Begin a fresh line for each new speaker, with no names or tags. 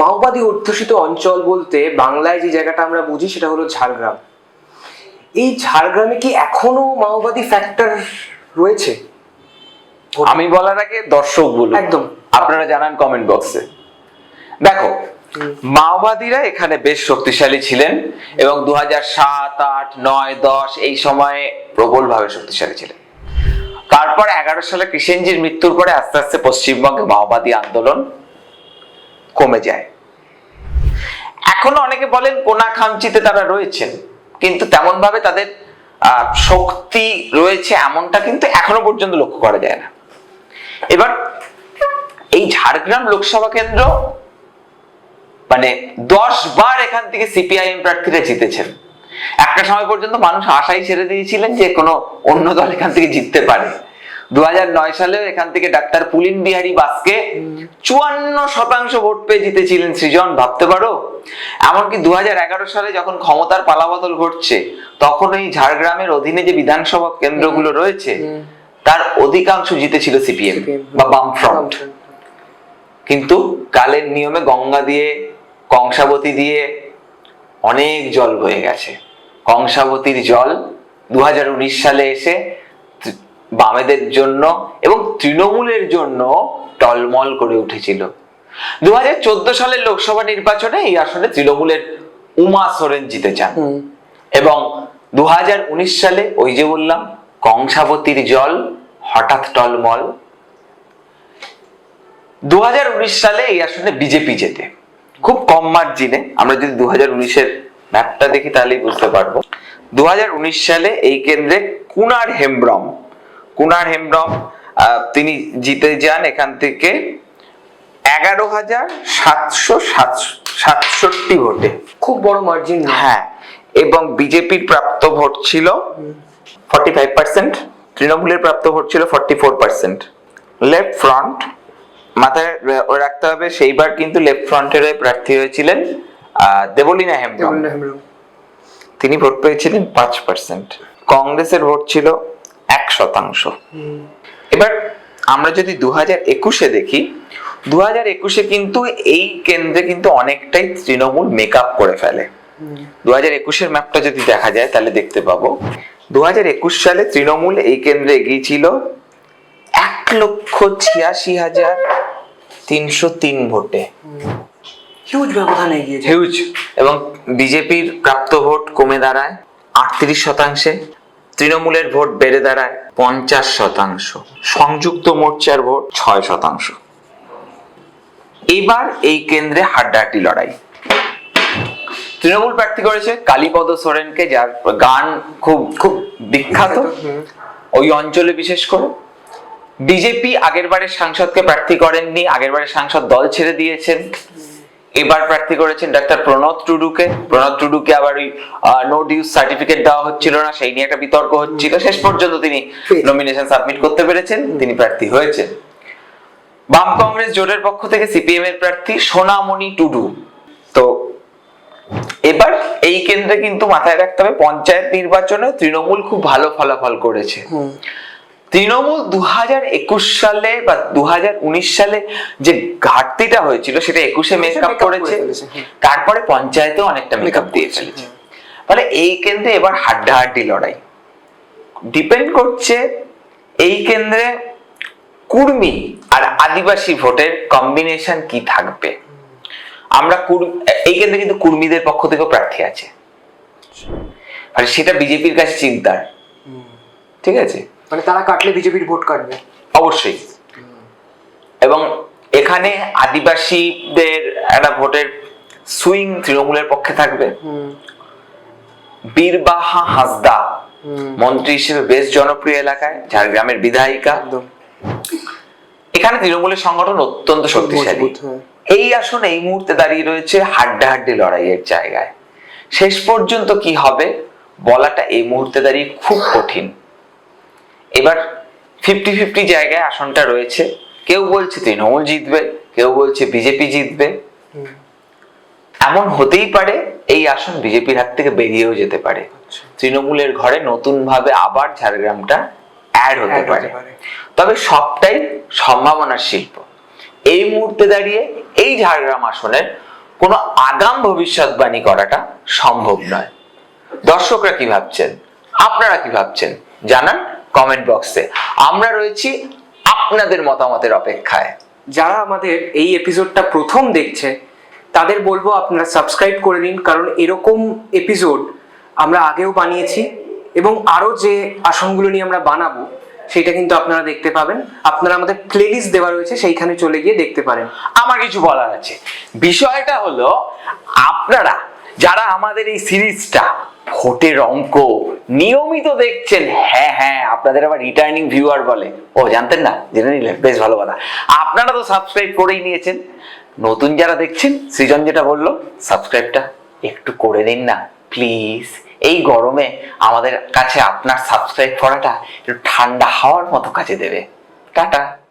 মাওবাদী অধ্যুষিত অঞ্চল বলতে বাংলায় যে জায়গাটা আমরা বুঝি সেটা হলো ঝাড়গ্রাম। এই ঝাড়গ্রামে কি এখনও মাওবাদী ফ্যাক্টর রয়েছে?
আমি বলার আগে দর্শক বলুন।
একদম।
আপনারা জানান কমেন্ট বক্সে দেখো মাওবাদীরা এখানে বেশ শক্তিশালী ছিলেন এবং দু হাজার সাত আট নয় দশ এই সময়ে প্রবলভাবে শক্তিশালী ছিলেন। তারপর এগারো সালে কৃষ্ণজির মৃত্যুর পরে আস্তে আস্তে পশ্চিমবঙ্গে মাওবাদী আন্দোলন কমে যায়। এখনও অনেকে বলেন কোনা খামচিতে তারা রয়েছেন, কিন্তু তেমন ভাবে তাদের শক্তি রয়েছে এমনটা কিন্তু এখনও পর্যন্ত লক্ষ্য করা যায় না। এবার এই ঝাড়গ্রাম লোকসভা কেন্দ্র মানে দশ বার এখান থেকে সিপিআইএম প্রার্থীরা জিতেছেন। একটা সময় পর্যন্ত মানুষ আশাই ছেড়ে দিয়েছিলেন যে কোনো অন্য দল এখান থেকে জিততে পারে। দু নয় সালেও এখান থেকে ডাক্তার পুলিন বিহারী বাসকে চুয়ান্ন শতাংশ ভোট পেয়ে জিতেছিলেন সৃজন ভাবতে পারো? এমনকি দুহাজার এগারো সালে যখন ক্ষমতার পালাবদল ঘটছে তখন এই ঝাড়গ্রামের অধীনে যে বিধানসভা কেন্দ্রগুলো রয়েছে তার অধিকাংশ জিতেছিল সিপিএম বা বাম ফ্রন্ট কিন্তু কালের নিয়মে গঙ্গা দিয়ে কংসাবতী দিয়ে অনেক জল বয়ে গেছে। কংসাবতীর জল দু হাজার উনিশ সালে এসে বামেদের জন্য এবং তৃণমূলের জন্য টলমল করে উঠেছিল। দু হাজার চোদ্দ সালের লোকসভা নির্বাচনে এই আসনে তৃণমূলের উমা সোরেন জিতে চান। এবং দু হাজার উনিশ সালে ওই যে বললাম কংসাবতীর জল হঠাৎ টলমল। দু হাজার উনিশ সালে এই আসনে বিজেপি জেতে। খুব কম মার্জিনে আমরা যদি দু হাজার উনিশের ম্যাপটা দেখি তাহলেই বুঝতে পারব। দু হাজার উনিশ সালে এই কেন্দ্রে কুনার হেমব্রম কুনার হেমব্রম তিনি জিতে যান এখান থেকে এগারো হাজার সাতশো সাতষট্টি ভোটে।
খুব বড় মার্জিন
হ্যাঁ এবং বিজেপির প্রাপ্ত ভোট ছিল ফর্টি ফাইভ পার্সেন্ট তৃণমূলের প্রাপ্ত ভোট ছিল forty four percent left front মাথায় রাখতে হবে সেইবার কিন্তু লেফট ফ্রন্টের প্রার্থী হয়েছিলেন দেবলীনা হেমব্রম। তিনি ভোট পেয়েছিলেন পাঁচ পার্সেন্ট কংগ্রেসের ভোট ছিল এক শতাংশ। এবার আমরা যদি দু হাজার একুশে দেখি দু হাজার একুশে কিন্তু এই কেন্দ্রে কিন্তু অনেকটাই তৃণমূল মেকআপ করে ফেলে। দু হাজার একুশের ম্যাপটা যদি দেখা যায় তাহলে দেখতে পাবো। দু হাজার একুশ সালে তৃণমূল এই কেন্দ্রে এগিয়েছিল এক লক্ষ ছিয়াশি হাজার তিনশো তিন ভোটে।
হিউজ ব্যবধান এগিয়েছে।
হিউজ এবং বিজেপির প্রাপ্ত ভোট কমে দাঁড়ায় আটত্রিশ শতাংশে। তৃণমূলের ভোট বেড়ে দাঁড়ায় পঞ্চাশ শতাংশ, সংযুক্ত মোর্চার ভোট ছয় শতাংশ। এবার এই কেন্দ্রে হাড্ডাহাড্ডি লড়াই। তৃণমূল প্রার্থী করেছে কালীপদ সোরেনকে, যার গান খুব খুব বিখ্যাত। ওই অঞ্চলে বিশেষ করে। বিজেপি আগের বারের সাংসদকে প্রার্থী করেননি আগের বারের সাংসদ দল ছেড়ে দিয়েছেন। এবার প্রার্থী করেছেন ডাক্তার প্রণব টুডুকে। প্রণব টুডুকে আবার ওই নো ডিউজ সার্টিফিকেট দেওয়া হচ্ছিল না সেই নিয়ে একটা বিতর্ক হচ্ছিল। শেষ পর্যন্ত তিনি নমিনেশন সাবমিট করতে পেরেছেন তিনি প্রার্থী হয়েছেন। বাম কংগ্রেস জোটের পক্ষ থেকে সিপিএম এর প্রার্থী সোনামণি টুডু। তো এবার এই কেন্দ্রে কিন্তু মাথায় রাখতে হবে পঞ্চায়েত নির্বাচনে তৃণমূল খুব ভালো ফলাফল করেছে। তৃণমূল দু হাজার একুশ সালে বা দু হাজার উনিশ সালে যে ঘাটতিটা হয়েছিল সেটা একুশে মেকআপ করেছে। তারপরে পঞ্চায়েতেও অনেকটা মেকআপ দিয়ে ফেলেছে ফলে এই কেন্দ্রে এবার হাড্ডাহাড্ডি লড়াই। ডিপেন্ড করছে এই কেন্দ্রে কুর্মী আর আদিবাসী ভোটের কম্বিনেশন কি থাকবে। আমরা এই কেন্দ্রে কিন্তু কুর্মীদের পক্ষ থেকেও প্রার্থী আছে। আর সেটা বিজেপির কাছে চিন্তার। ঠিক আছে?
মানে তারা কাটলে বিজেপির ভোট কাটবে।
অবশ্যই। এবং এখানে আদিবাসীদের একটা ভোটের সুইং তৃণমূলের পক্ষে থাকবে। বীরবাহা হাসদা মন্ত্রী হিসেবে বেশ জনপ্রিয় এলাকায় ঝাড়গ্রামের বিধায়িকা। এখানে তৃণমূলের সংগঠন অত্যন্ত শক্তিশালী।
হ্যাঁ।
এই আসন এই মুহূর্তে দাঁড়িয়ে রয়েছে হাড্ডাহাড্ডি লড়াইয়ের জায়গায়। শেষ পর্যন্ত কি হবে বলাটা এই মুহূর্তে দাঁড়িয়ে খুব কঠিন। এবার ফিফটি ফিফটি জায়গায় আসনটা রয়েছে। কেউ বলছে তৃণমূল জিতবে কেউ বলছে বিজেপি জিতবে। এমন হতেই পারে এই আসন বিজেপির হাত থেকে বেরিয়েও যেতে পারে। তৃণমূলের ঘরে নতুন ভাবে আবার ঝাড়গ্রামটা অ্যাড হতে
পারে।
তবে সবটাই সম্ভাবনার শিল্প। এই মুহূর্তে দাঁড়িয়ে এই ঝাড়গ্রাম আসনের কোনো আগাম ভবিষ্যৎবাণী করাটা সম্ভব নয়। দর্শকরা কি ভাবছেন? আপনারা কি ভাবছেন? জানান কমেন্ট বক্সে আমরা রয়েছি আপনাদের মতামতের অপেক্ষায়।
যারা আমাদের এই এপিসোডটা প্রথম দেখছে তাদের বলব আপনারা সাবস্ক্রাইব করে নিন কারণ এরকম এপিসোড আমরা আগেও বানিয়েছি এবং আরও যে আসনগুলো নিয়ে আমরা বানাবো সেটা কিন্তু আপনারা দেখতে পাবেন। আপনারা আমাদের প্লেলিস্ট দেওয়া রয়েছে সেইখানে চলে গিয়ে দেখতে পারেন।
আমার কিছু বলার আছে। বিষয়টা হলো আপনারা যারা আমাদের এই সিরিজটা ভোটের অঙ্ক নিয়মিত দেখছেন। হ্যাঁ হ্যাঁ আপনাদের আবার রিটার্নিং ভিউয়ার বলে। ও, জানতেন না? জেনে নিলেন। বেশ ভালো কথা। আপনারা তো সাবস্ক্রাইব করেই নিয়েছেন। নতুন যারা দেখছেন, সৃজন যেটা বলল সাবস্ক্রাইবটা একটু করে দিন না প্লিজ এই গরমে আমাদের কাছে আপনার সাবস্ক্রাইব করাটা একটু ঠান্ডা হাওয়ার মতো কাছে দেবে। টাটা।